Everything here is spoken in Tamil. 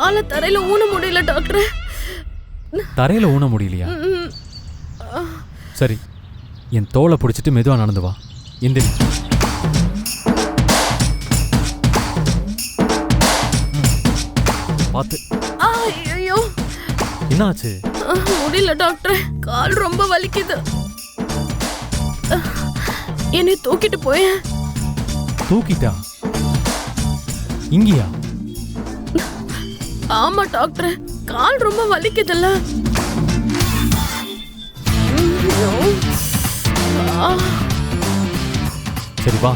காலை தரையில ஊன முடியல டாக்டர். தரையில ஊன முடியலையா? சரி என் தோலை பிடிச்சிட்டு மெதுவா நடந்து வா. ம். பார்த்து. ஐயோ என்னாச்சு? முடியல டாக்டர். கால் ரொம்ப வலிக்குது. என்னை தூக்கிட்டு போய தூக்கிட்டா? இங்கேயா? ஆமா டாக்டர். கால் ரொம்ப வலிக்குதுல்ல. சரி வா.